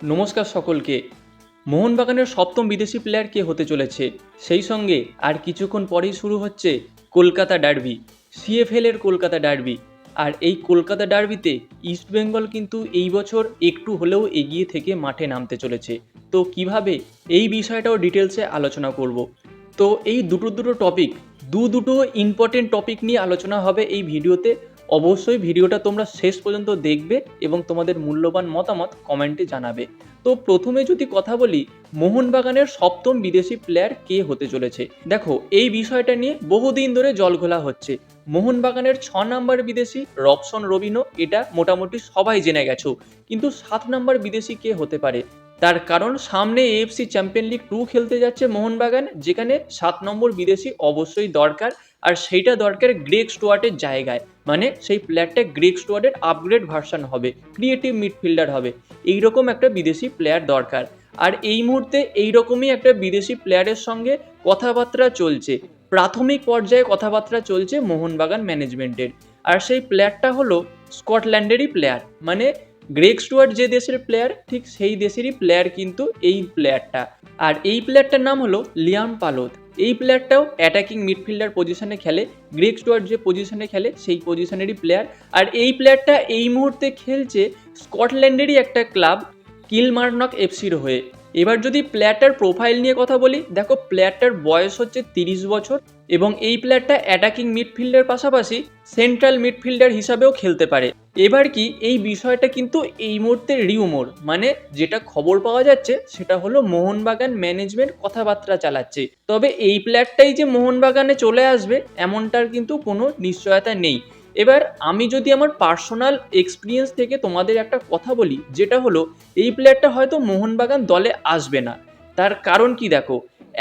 নমস্কার সকলকে। মোহনবাগানের সপ্তম বিদেশি প্লেয়ার কে হতে চলেছে। সেই সঙ্গে আর কিছুক্ষণ পরেই শুরু হচ্ছে কলকাতা ডার্বি সিএফএল এর কলকাতা ডার্বি আর এই কলকাতা ডার্বিতে ইস্টবেঙ্গল কিন্তু এই বছর একটু হলেও এগিয়ে থেকে মাঠে নামতে চলেছে। তো কীভাবে এই বিষয়টাও ডিটেলসে আলোচনা করব। তো এই দুটো দুটো টপিক দু দুটো ইম্পর্টেন্ট টপিক নিয়ে আলোচনা হবে এই ভিডিওতে অবশ্যই ভিডিওটা তোমরা শেষ পর্যন্ত দেখবে এবং তোমাদের মূল্যবান মতামত কমেন্টে জানাবে। তো প্রথমে যদি কথা বলি, মোহনবাগানের সপ্তম বিদেশি প্লেয়ার কে হতে চলেছে? দেখো, এই বিষয়টা নিয়ে বহুদিন ধরে জলঘোলা হচ্ছে। মোহনবাগানের ছ নাম্বার বিদেশি রবসন রবিনো এটা মোটামুটি সবাই জেনে গেছো। কিন্তু সাত নাম্বার বিদেশি কে হতে পারে? তার কারণ সামনে এএফসি চ্যাম্পিয়ন লিগ টু খেলতে যাচ্ছে মোহনবাগান, যেখানে সাত নম্বর বিদেশি অবশ্যই দরকার, আর সেইটা দরকার গ্রেক স্টুয়ার্টের জায়গায়। মানে সেই প্লেয়ারটা গ্রেক স্টুয়ার্টের আপগ্রেড ভার্সন হবে ক্রিয়েটিভ মিডফিল্ডার হবে। এইরকম একটা বিদেশি প্লেয়ার দরকার। আর এই মুহূর্তে এইরকমই একটা বিদেশি প্লেয়ারের সঙ্গে কথাবার্তা চলছে। প্রাথমিক পর্যায়ে কথাবার্তা চলছে মোহনবাগান ম্যানেজমেন্টের আর সেই প্লেয়ারটা হলো স্কটল্যান্ডেরই প্লেয়ার মানে গ্রেক স্টুয়ার্ট যে দেশের প্লেয়ার ঠিক সেই দেশেরই প্লেয়ার কিন্তু এই প্লেয়ারটা আর এই প্লেয়ারটার নাম হলো লিয়াম পালোদ এই প্লেয়ারটাও অ্যাটাকিং মিডফিল্ডার পজিশনে খেলে গ্রেক স্টুয়ার্ট যে পজিশনে খেলে, সেই পজিশনেরই প্লেয়ার আর এই প্লেয়ারটা এই মুহূর্তে খেলছে স্কটল্যান্ডেরই একটা ক্লাব কিলমার্নক এফসির হয়ে। এবার যদি প্লেয়ারটার প্রোফাইল নিয়ে কথা বলি, দেখো প্লেয়ারটার বয়স হচ্ছে তিরিশ বছর এবং এই প্লেয়ারটা অ্যাটাকিং মিডফিল্ডের পাশাপাশি সেন্ট্রাল মিডফিল্ডার হিসাবেও খেলতে পারে। এবার কি এই বিষয়টা কিন্তু এই মুহূর্তে রিউমোর মানে যেটা খবর পাওয়া যাচ্ছে সেটা হলো মোহনবাগান ম্যানেজমেন্ট কথাবার্তা চালাচ্ছে। তবে এই প্লেয়ারটাই যে মোহনবাগানে চলে আসবে, এমনটার কিন্তু কোনো নিশ্চয়তা নেই। এবার আমি যদি আমার পার্সোনাল এক্সপিরিয়েন্স থেকে তোমাদের একটা কথা বলি, যেটা হলো, এই প্লেয়ারটা হয়তো মোহনবাগান দলে আসবে না। তার কারণ কি দেখো,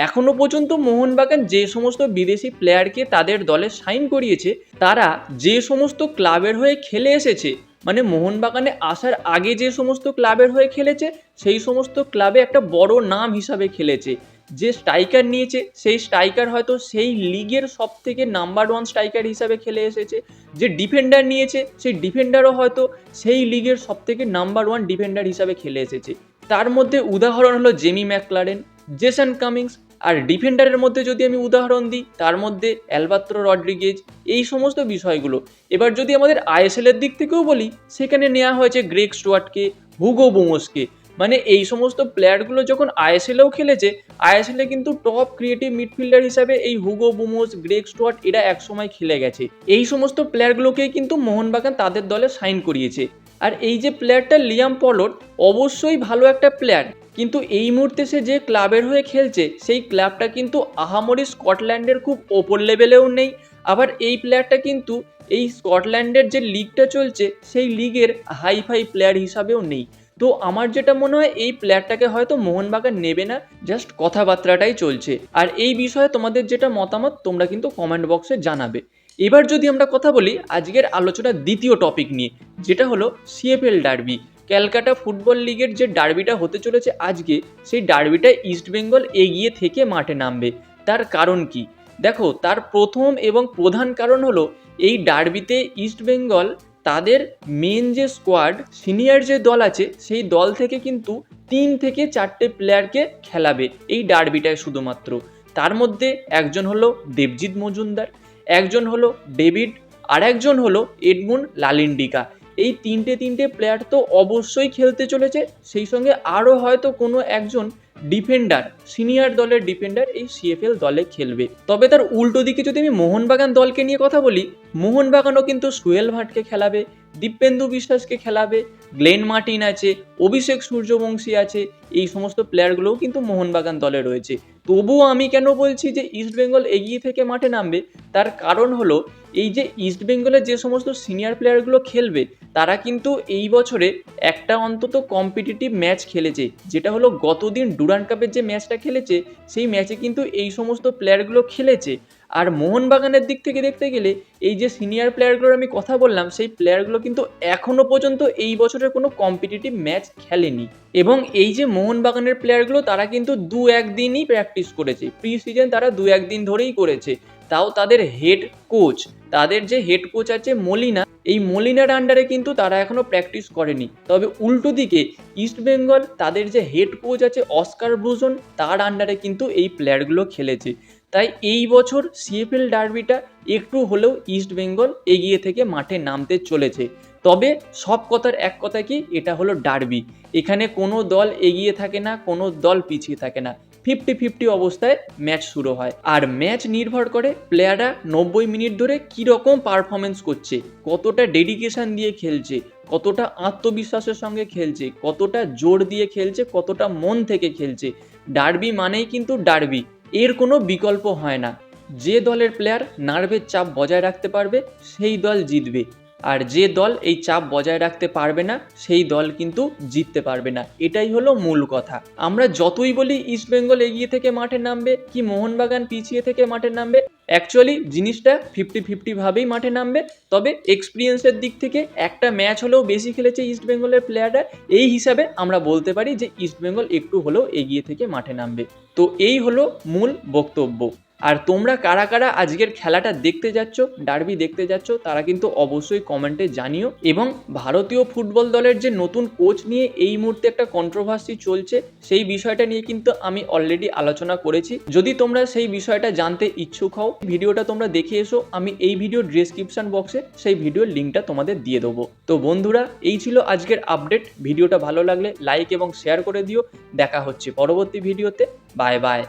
এখনও পর্যন্ত মোহনবাগান যে সমস্ত বিদেশি প্লেয়ারকে তাদের দলে সাইন করিয়েছে, তারা যে সমস্ত ক্লাবের হয়ে খেলে এসেছে মানে মোহনবাগানে আসার আগে যে সমস্ত ক্লাবের হয়ে খেলেছে, সেই সমস্ত ক্লাবে একটা বড় নাম হিসাবে খেলেছে। যে স্ট্রাইকার নিয়েছে, সেই স্ট্রাইকার হয়তো সেই লিগের সব থেকে নাম্বার ওয়ান স্ট্রাইকার হিসাবে খেলে এসেছে। যে ডিফেন্ডার নিয়েছে, সেই ডিফেন্ডারও হয়তো সেই লিগের সব থেকে নাম্বার ওয়ান ডিফেন্ডার হিসাবে খেলে এসেছে। তার মধ্যে উদাহরণ হলো জেমি ম্যাকলারেন, জেসন কামিংস আর ডিফেন্ডারের মধ্যে যদি আমি উদাহরণ দিই, তার মধ্যে অ্যালবাত্রো রড্রিগেজ, এই সমস্ত বিষয়গুলো। এবার যদি আমাদের আইএসএল এর দিক থেকেও বলি, সেখানে নেওয়া হয়েছে গ্রেক স্টুয়ার্টকে, হুগো বোমোসকে। মানে এই সমস্ত প্লেয়ারগুলো যখন আইএসএলেও খেলেছে আইএসএলে কিন্তু টপ ক্রিয়েটিভ মিডফিল্ডার হিসাবে এই হুগো বুমোস গ্রেক স্টুয়ার্ট এরা একসময় খেলে গেছে। এই সমস্ত প্লেয়ারগুলোকেই কিন্তু মোহনবাগান তাদের দলে সাইন করিয়েছে। আর এই যে প্লেয়ারটা লিয়াম পলট, অবশ্যই ভালো একটা প্লেয়ার কিন্তু এই মুহূর্তে সে যে ক্লাবের হয়ে খেলছে, সেই ক্লাবটা কিন্তু আহামরি স্কটল্যান্ডের খুব ওপর লেভেলেও নেই। আবার এই প্লেয়ারটা কিন্তু এই স্কটল্যান্ডের যে লিগটা চলছে, সেই লিগের হাই ফাই প্লেয়ার হিসাবেও নেই। তো আমার যেটা মনে হয়, এই প্লেয়ারটাকে হয়তো মোহনবাগান নেবে না জাস্ট কথাবার্তাটাই চলছে। আর এই বিষয়ে তোমাদের যেটা মতামত, তোমরা কিন্তু কমেন্ট বক্সে জানাবে। এবার যদি আমরা কথা বলি, আজকের আলোচনার দ্বিতীয় টপিক নিয়ে, যেটা হলো সিএফএল ডার্বি ক্যালকাটা ফুটবল লিগের যে ডার্বিটা হতে চলেছে আজকে, সেই ডার্বিটায় ইস্টবেঙ্গল এগিয়ে থেকে মাঠে নামবে। তার কারণ কি? দেখো, তার প্রথম এবং প্রধান কারণ হলো, এই ডার্বিতে ইস্টবেঙ্গল তাদের মেন যে স্কোয়াড সিনিয়র যে দল আছে, সেই দল থেকে কিন্তু তিন থেকে চারটে প্লেয়ারকে খেলাবে এই ডার্বিটায় শুধুমাত্র। তার মধ্যে একজন হলো দেবজিৎ মজুমদার, একজন হলো ডেভিড, আর একজন হলো এডমুন লালিন্ডিকা। এই তিনটে তিনটে প্লেয়ার তো অবশ্যই খেলতে চলেছে। সেই সঙ্গে আরও হয়তো কোনো একজন ডিফেন্ডার সিনিয়র দলের ডিফেন্ডার এই সিএফএল দলে খেলবে। তবে তার উল্টো দিকে যদি আমি মোহনবাগান দলকে নিয়ে কথা বলি, মোহনবাগানও কিন্তু সুয়েল ভাটকে খেলাবে, দীপেন্দু বিশ্বাসকে খেলাবে, গ্লেন মার্টিন আছে, অভিষেক সূর্যবংশী আছে, এই সমস্ত প্লেয়ারগুলোও কিন্তু মোহনবাগান দলে রয়েছে। তবুও আমি কেন বলছি যে ইস্টবেঙ্গল এগিয়ে থেকে মাঠে নামবে? তার কারণ হলো, এই যে ইস্টবেঙ্গলের যে সমস্ত সিনিয়র প্লেয়ারগুলো খেলবে তারা কিন্তু এই বছরে একটা অন্তত কম্পিটিটিভ ম্যাচ খেলেছে, যেটা হলো গতদিন ডুরান কাপের যে ম্যাচটা খেলেছে, সেই ম্যাচে কিন্তু এই সমস্ত প্লেয়ারগুলো খেলেছে। আর মোহনবাগানের দিক থেকে দেখতে গেলে, এই যে সিনিয়র প্লেয়ারগুলোর আমি কথা বললাম, সেই প্লেয়ারগুলো কিন্তু এখনও পর্যন্ত এই বছরের কোনো কম্পিটিটিভ ম্যাচ খেলেনি। এবং এই যে মোহনবাগানের প্লেয়ারগুলো তারা কিন্তু দু একদিনই প্র্যাকটিস করেছে। প্রি সিজন তারা দু একদিন ধরেই করেছে। তাও তাদের হেড কোচ তাদের যে হেড কোচ আছে মলিনা, এই মলিনার আন্ডারে কিন্তু তারা এখনও প্র্যাকটিস করেনি। তবে উল্টো দিকে ইস্ট বেঙ্গল তাদের যে হেড কোচ আছে অস্কার ব্রুজন, তার আন্ডারে কিন্তু এই প্লেয়ারগুলো খেলেছে। তাই এই বছর সিএফএল ডার্বিটা একটু হলেও ইস্ট বেঙ্গল এগিয়ে থেকে মাঠে নামতে চলেছে। তবে সব কথার এক কথা কি? এটা হলো ডার্বি। এখানে কোনো দল এগিয়ে থাকে না, কোনো দল পিছিয়ে থাকে না। ফিফটি ফিফটি অবস্থায় ম্যাচ শুরু হয়। আর ম্যাচ নির্ভর করে প্লেয়াররা নব্বই মিনিট ধরে কীরকম পারফরমেন্স করছে, কতটা ডেডিকেশন দিয়ে খেলছে, কতটা আত্মবিশ্বাসের সঙ্গে খেলছে, কতটা জোর দিয়ে খেলছে, কতটা মন থেকে খেলছে। ডার্বি মানেই কিন্তু ডার্বি। এর কোনো বিকল্প হয় না। যে দলের প্লেয়ার নার্ভের চাপ বজায় রাখতে পারবে, সেই দল জিতবে। আর যে দল এই চাপ বজায় রাখতে পারবে না, সেই দল কিন্তু জিততে পারবে না। এটাই হলো মূল কথা। আমরা যতই বলি ইস্টবেঙ্গল এগিয়ে থেকে মাঠে নামবে, কি মোহনবাগান পিছিয়ে থেকে মাঠে নামবে অ্যাকচুয়ালি জিনিসটা ফিফটি ফিফটিভাবেই মাঠে নামবে। তবে এক্সপিরিয়েন্সের দিক থেকে একটা ম্যাচ হলেও বেশি খেলেছে ইস্টবেঙ্গলের প্লেয়াররা এই হিসাবে আমরা বলতে পারি যে ইস্টবেঙ্গল একটু হলেও এগিয়ে থেকে মাঠে নামবে। তো এই হলো মূল বক্তব্য। আর তোমরা কারা কারা আজকের খেলাটা দেখতে যাচ্ছ ডার্বি দেখতে যাচ্ছ, তারা কিন্তু অবশ্যই কমেন্টে জানিও। এবং ভারতীয় ফুটবল দলের যে নতুন কোচ নিয়ে এই মুহূর্তে একটা কন্ট্রোভার্সি চলছে, সেই বিষয়টা নিয়ে কিন্তু আমি অলরেডি আলোচনা করেছি। যদি তোমরা সেই বিষয়টা জানতে ইচ্ছুক হও, ভিডিওটা তোমরা দেখে এসো, আমি এই ভিডিও ডিসক্রিপশন বক্সে সেই ভিডিওর লিঙ্কটা তোমাদের দিয়ে দেবো। তো বন্ধুরা, এই ছিল আজকের আপডেট ভিডিওটা ভালো লাগলে লাইক এবং শেয়ার করে দিও। দেখা হচ্ছে পরবর্তী ভিডিওতে বাই বাই